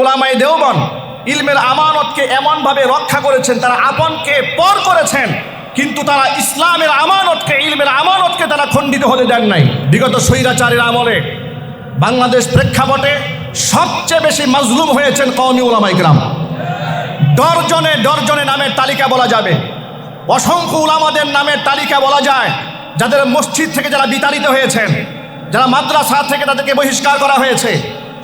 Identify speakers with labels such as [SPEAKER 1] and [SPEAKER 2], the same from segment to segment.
[SPEAKER 1] ওলামাই দেওবন ইলমের আমানতকে এমনভাবে রক্ষা করেছেন, তারা আপনকে পর করেছেন, কিন্তু তারা ইসলামের আমানতকে, ইলমের আমানতকে তারা খণ্ডিত হতে দেন নাই। বিগত স্বৈরাচারের আমলে বাংলাদেশ প্রেক্ষাপটে সবচেয়ে বেশি মজলুম হয়েছেন কওমি ওলামাই গ্রাম ডরজনে ডরজনে নামের তালিকা বলা যাবে। অসংখ্য উলামাদের নামের তালিকা বলা যায়, যাদের মসজিদ থেকে যারা বিতাড়িত হয়েছেন, যারা মাদ্রাসা থেকে তাদেরকে বহিষ্কার করা হয়েছে।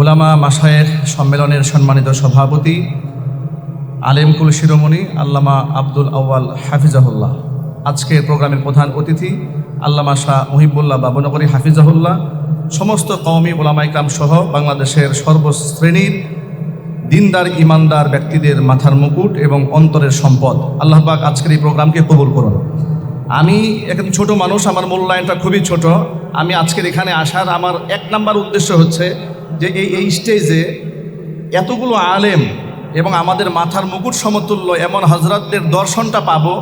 [SPEAKER 1] ওলামা মাসায়ের সম্মেলনের সম্মানিত সভাপতি আলেমকুল শিরোমণি আল্লামা আব্দুল আউয়াল হাফিজাহুল্লাহ। আজকের প্রোগ্রামের প্রধান অতিথি আল্লামা শাহ মহিবুল্লাহ বাবনগরী হাফিজাহুল্লাহ। সমস্ত কওমি ওলামা সহ বাংলাদেশের সর্বশ্রেণীর দিনদার, ইমানদার ব্যক্তিদের মাথার মুকুট এবং অন্তরের সম্পদ। আল্লাহ পাক আজকের এই প্রোগ্রামকে কবুল করুন। আমি একজন ছোট মানুষ, আমার মূল্যায়নটা খুবই ছোট। আমি আজকের এখানে আসার আমার এক নাম্বার উদ্দেশ্য হচ্ছে যে এই এই স্টেজে এতগুলো আলেম এবং আমাদের মাথার মুকুট সমতুল্য এমন হজরতদের দর্শনটা পাবো,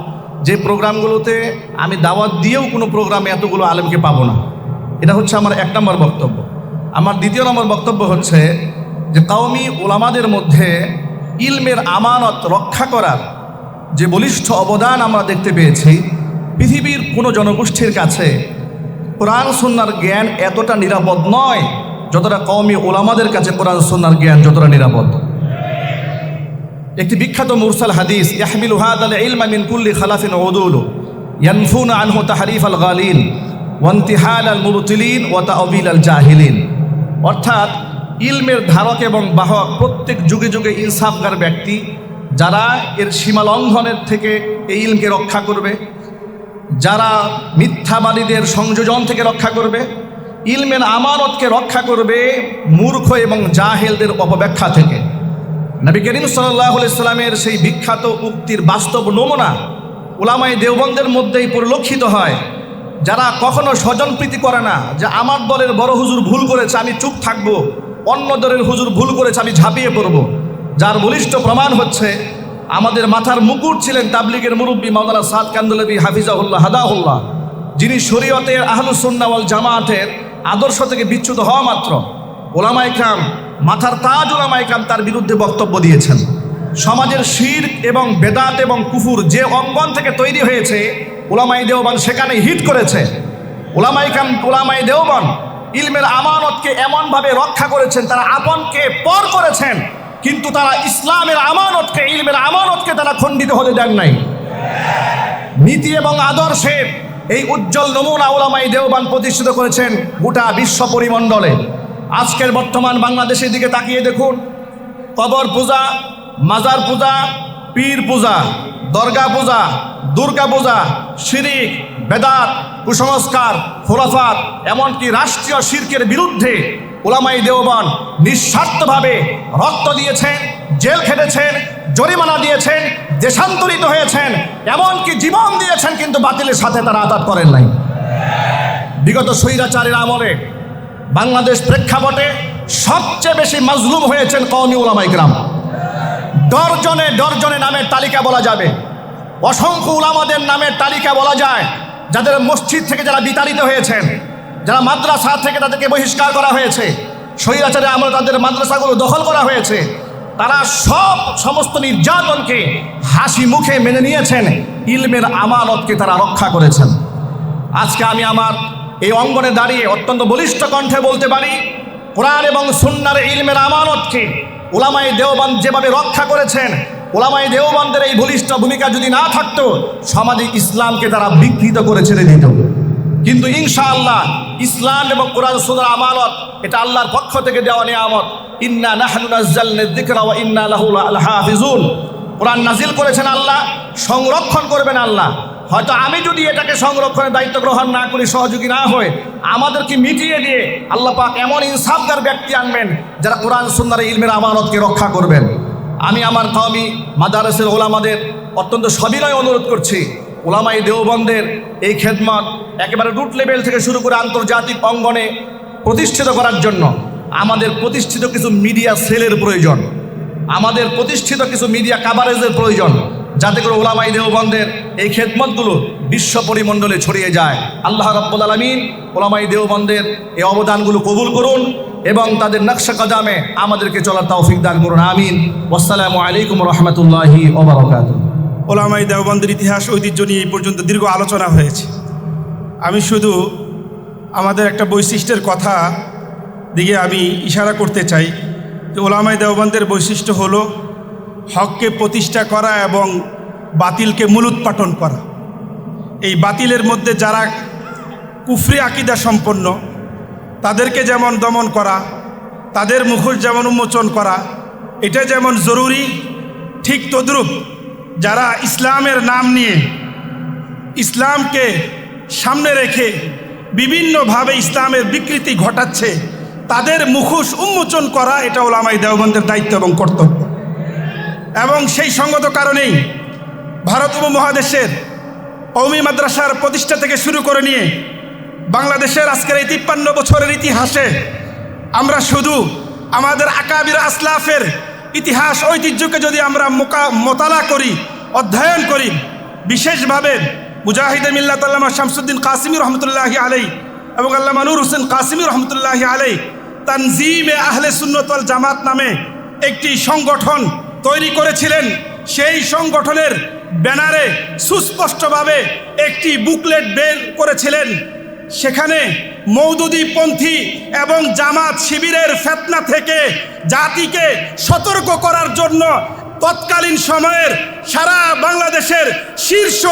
[SPEAKER 1] যে প্রোগ্রামগুলোতে আমি দাওয়াত দিয়েও কোনো প্রোগ্রামে এতগুলো আলেমকে পাবো না। এটা হচ্ছে আমার এক নম্বর বক্তব্য। আমার দ্বিতীয় নম্বর বক্তব্য হচ্ছে যে কাউমি ওলামাদের মধ্যে ইলমের আমানত রক্ষা করার যে বলিষ্ঠ অবদান আমরা দেখতে পেয়েছি, পৃথিবীর কোনো জনগোষ্ঠীর কাছে কোরআন সন্ন্যার জ্ঞান এতটা নিরাপদ নয় যতটা কওমি ওলামাদের কাছে কোরআন সন্ন্যার জ্ঞান, যতটা নিরাপদ। একটি বিখ্যাত মুরসাল হাদিস, ইয়াহমিলু হাদাল ইলমা মিন কুল্লি খালাফিন উদুল, ইয়ানফুন আনহু তাহরিফ আল গালিন ওয়ান্তিহাল আল মুবতিলিন ওয়া তাআবিল আল জাহিলিন। অর্থাৎ, ইলমের ধারক এবং বাহক প্রত্যেক যুগে যুগে ইনসাফগার ব্যক্তি, যারা এর সীমা লঙ্ঘনের থেকে এই ইলমকে রক্ষা করবে, যারা মিথ্যাবাদীদের সংযোজন থেকে রক্ষা করবে ইলমের আমানতকে রক্ষা করবে মূর্খ এবং জাহেলদের অপব্যাখ্যা থেকে। নবী করিম সাল্লাহ ইসলামের সেই বিখ্যাত উক্তির বাস্তব নমুনা ওলামাই দেওবন্দের মধ্যেই পরিলক্ষিত হয়। যারা কখনো স্বজনপ্রীতি করে না, যে আমার দলের বড় হুজুর ভুল করেছে, আমি চুপ থাকব, অন্য দলের হুজুর ভুল করেছে, আমি ঝাঁপিয়ে পড়ব। যার বলিষ্ঠ প্রমাণ হচ্ছে, আমাদের মাথার মুকুট ছিলেন তাবলিগের মুরব্বী মাওলানা সাদ কান্দুলবী হাফিজাহুল্লাহ, হাদাহুল্লাহ, যিনি শরীয়তের আহলুসন্নাওয়াল জামাতের আদর্শ থেকে বিচ্যুত হওয়া মাত্র। ওলামা ইকরাম মাথার তাজ ওলামা ইকরাম তার বিরুদ্ধে বক্তব্য দিয়েছেন। সমাজের শির এবং বেদাত এবং কুফুর যে অঙ্গন থেকে তৈরি হয়েছে, ওলামাই দেওবান সেখানে হিট করেছে। ওলামাই কাম ওলামাই দেওবান ইলমের আমানতকে এমনভাবে রক্ষা করেছেন, তারা আপনকে পর করেছেন, কিন্তু তারা ইসলামের আমানতকে, ইলমের আমানতকে তারা খণ্ডিত হতে দেন নাই। নীতি এবং আদর্শের এই উজ্জ্বল নমুনা ওলামাই দেওবান প্রতিষ্ঠিত করেছেন গোটা বিশ্ব পরিমণ্ডলে। আজকের বর্তমান বাংলাদেশের দিকে তাকিয়ে দেখুন। কবর পূজা, মাজার পূজা, পীর পূজা, দর্গা পূজা, দুর্গা পূজা, শিরিক, বেদাত, কুসংস্কার, খোলাফাত, এমনকি রাষ্ট্রীয় শির্কের বিরুদ্ধে ওলামাই দেওবান নিঃস্বার্থভাবে রক্ত দিয়েছেন, জেল খেটেছেন, জরিমানা দিয়েছেন, দেশান্তরিত হয়েছেন, এমনকি জীবন দিয়েছেন কিন্তু বাতিলের সাথে তারা আঘাত করেন নাই। বিগত স্বৈরাচারের আমলে বাংলাদেশ প্রেক্ষাপটে সবচেয়ে বেশি মাজলুম হয়েছেন কওমি ওলামাই গ্রাম ডরজনে ডরজনে নামের তালিকা বলা যাবে। অসংখ্য উলামাদের নামের তালিকা বলা যায়, যাদের মসজিদ থেকে যারা বিতাড়িত হয়েছেন। যারা মাদ্রাসা থেকে তাদেরকে বহিষ্কার করা হয়েছে স্বৈরাচারে আমরা তাদের মাদ্রাসাগুলো দখল করা হয়েছে, তারা সব সমস্ত নির্যাতনকে হাসি মুখে মেনে নিয়েছেন, ইলমের আমানতকে তারা রক্ষা করেছেন। আজকে আমি আমার এই অঙ্গনে দাঁড়িয়ে অত্যন্ত বলিষ্ঠ কণ্ঠে বলতে পারি, কোরআন এবং সুন্নার ইলমের আমানতকে ওলামাই দেওবান যেভাবে রক্ষা করেছেন ওলামাই দেওবানদের এই বলিষ্ঠ ভূমিকা যদি না থাকতো সমাজে ইসলামকে তারা বিকৃত করে ছেড়ে দিত। কিন্তু ইনশাআল্লাহ ইসলাম এবং কোরআন সুন্নার আমানত, এটা আল্লাহর পক্ষ থেকে দেওয়া নিয়ামত। ইন্না নাহনু নাজ্জালনা যিকরা ওয়া ইন্না কোরআন নাজিল করেছেন আল্লাহ, সংরক্ষণ করবেন আল্লাহ। হয়তো আমি যদি এটাকে সংরক্ষণের দায়িত্ব গ্রহণ না করি, সহযোগী না হয়ে আমাদেরকে মিটিয়ে দিয়ে আল্লাহ পাক এমন ইনসাফদার ব্যক্তি আনবেন যারা কোরআন সুন্দর ইলমের আমানতকে রক্ষা করবেন। আমি আমার কওমি, মাদারসের ওলামাদের অত্যন্ত সবিনয় অনুরোধ করছি ওলামাই দেওবন্দের এই খেদমত একেবারে রুট লেভেল থেকে শুরু করে আন্তর্জাতিক অঙ্গনে প্রতিষ্ঠিত করার জন্য আমাদের প্রতিষ্ঠিত কিছু মিডিয়া সেলের প্রয়োজন, আমাদের প্রতিষ্ঠিত কিছু মিডিয়া কাভারেজের প্রয়োজন, যাতে করে ওলামাই দেওবন্দের এই খেদমতগুলো বিশ্ব পরিমণ্ডলে ছড়িয়ে যায়। আল্লাহ রব্বুল আলমিন ওলামাই দেওবন্দের এই অবদানগুলো কবুল করুন এবং তাদের নকশা কদামে আমাদেরকে চলার তৌফিক দান করুন। আমিন। আসসালামু আলাইকুম রহমতুল্লাহি ওবরাকাত
[SPEAKER 2] ওলামাই দেওবন্দের ইতিহাস, ঐতিহ্য নিয়ে এই পর্যন্ত দীর্ঘ আলোচনা হয়েছে। আমি শুধু আমাদের একটা বৈশিষ্ট্যের কথা দিকে আমি ইশারা করতে চাই যে ওলামাই দেওবন্দের বৈশিষ্ট্য হল হককে প্রতিষ্ঠা করা এবং বাতিলকে মূলোৎপাটন করা। এই বাতিলের মধ্যে যারা কুফরি আকিদা সম্পন্ন, তাদেরকে যেমন দমন করা, তাদের মুখোশ যেমন উন্মোচন করা, এটা যেমন জরুরি, ঠিক তদ্রূপ যারা ইসলামের নাম নিয়ে ইসলামকে সামনে রেখে বিভিন্নভাবে ইসলামের বিকৃতি ঘটাচ্ছে, তাদের মুখোশ উন্মোচন করা এটা ওলামাই দেওবন্দের দায়িত্ব এবং কর্তব্য। এবং সেই সঙ্গত কারণেই ভারত উপমহাদেশের কৌমি মাদ্রাসার প্রতিষ্ঠা থেকে শুরু করে নিয়ে বাংলাদেশের আজকের এই তিপ্পান্ন বছরের ইতিহাসে আমরা শুধু আমাদের আকাবির আসলাফের ইতিহাস, ঐতিহ্যকে যদি আমরা মোকা, মোতালা করি, অধ্যয়ন করি, বিশেষভাবে মুজাহিদ মিল্লাত আল্লামা শামসুদ্দিন কাসিমি রহমতুল্লাহি আলাই এবং আল্লামা নূর হোসেন কাসিমি রহমতুল্লাহি আলাই তানজিমে আহলে সুন্নতল জামাত নামে একটি সংগঠন তৈরি করেছিলেন। সেই সংগঠনের ব্যানারে সুস্পষ্টভাবে একটি বুকলেট বের করেছিলেন। সেখানে মৌদুদিপন্থী এবং জামাত শিবিরের ফেতনা থেকে জাতিকে সতর্ক করার জন্য তৎকালীন সময়ের সারা বাংলাদেশের শীর্ষ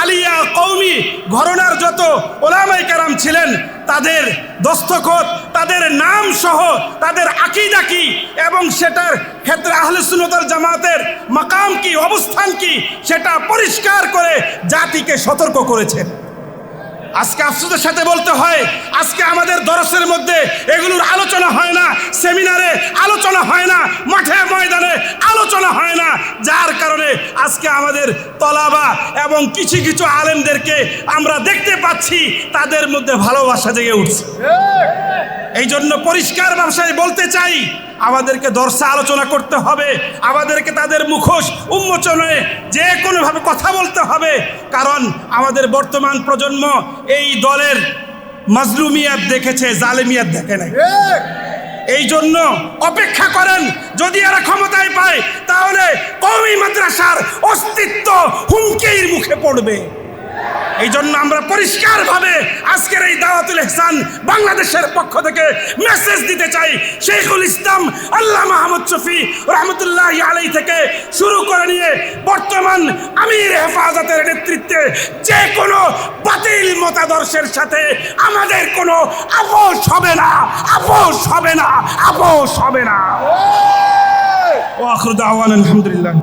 [SPEAKER 2] আলিয়া কৌমি ঘরনার যত ওলামাই কারাম ছিলেন, তাদের দস্তখত, তাদের নাম সহ তাদের আকিদা কি এবং সেটার ক্ষেত্রে আহলে সুন্নতাল জামাতের মাকাম কি, অবস্থান কি, সেটা পরিষ্কার করে জাতিকে সতর্ক করেছেন। আজকে আফসোসের সাথে বলতে হয়, আজকে আমাদের দরসের মধ্যে এগুলোর আলোচনা হয় না, সেমিনারে আলোচনা হয় না, মাঠে ময়দানে আলোচনা হয় না। যার কারণে আজকে আমাদের তলাবা এবং কিছু কিছু আলেমদেরকে আমরা দেখতে পাচ্ছি, তাদের মধ্যে ভালোবাসা জেগে উঠছে। এই জন্য পরিষ্কার ভাষায় বলতে চাই, আমাদেরকে দর্শা আলোচনা করতে হবে, আমাদেরকে তাদের মুখোশ উন্মোচনে যে কোনোভাবে কথা বলতে হবে, কারণ আমাদের বর্তমান প্রজন্ম এই দলের মাজলুমিয়াত দেখেছে, জালেমিয়াত দেখে নাই। এই জন্য অপেক্ষা করেন, যদি এরা ক্ষমতায় পায়, তাহলে কৌমি মাদ্রাসার অস্তিত্ব হুমকির মুখে পড়বে। এই জন্য আমরা পরিষ্কারভাবে আজকের এই দাওয়াতুল ইহসান বাংলাদেশের পক্ষ থেকে মেসেজ দিতে চাই। শেখুল ইসলাম আল্লাহ মাহমুদ শফি রহমতুল্লাহ আলাই থেকে শুরু করে নিয়ে বর্তমান আমির হেফাজতের নেতৃত্বে যে কোনো বাতিল মতাদর্শের সাথে আমাদের কোনো আপোষ হবে না আপোষ হবে না আপোষ হবে না। আলহামদুলিল্লাহ।